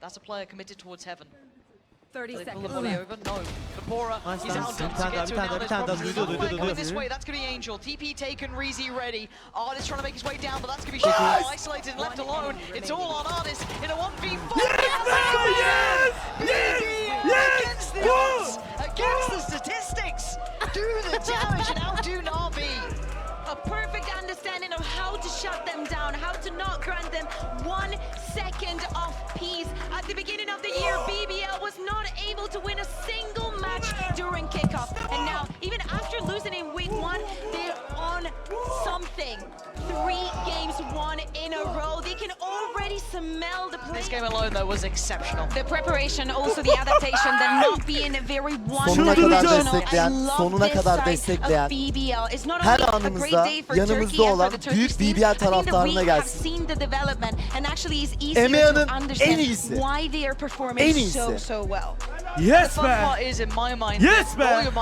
That's a player committed towards heaven. 30 They pull the seconds. body over. No. Vapora, Nice, he's nice. out Bir to tane daha, get bir to tane it now. daha, bir There's tane daha. probably Duydu, duydu, somewhere coming this way. That's going to be Angel. TP taken, Reezy ready. Artist trying to make his way down, but that's going to be Çok Shadow isolated and left alone. It's all on Artist in a 1v4. Yes! Yes! Yes! Against the odds, against the statistics. Do the damage and outdo Na'Vi. A perfect understanding of how to shut them down, how to not grant them one second of peace. At the beginning of the year, BBL was not able to win a single match during kickoff. And now, even after losing in week one, they're on something. Three games won in a row. They can already smell the play. This game alone, though, was exceptional. The preparation, also the adaptation, them not being very one Sonuna kadar dimensional. destekleyen, I love sonuna this kadar side destekleyen, of BBL. It's not her only a anımızda great day for yanımızda Turkey and olan for the Turkish büyük team, BBL I think that taraftarına we have gelsin. seen the development and actually it's easier to en understand iyisi. why they are performing En iyisi. so so well. The Yes fun part is, in my mind, Yes, blow man.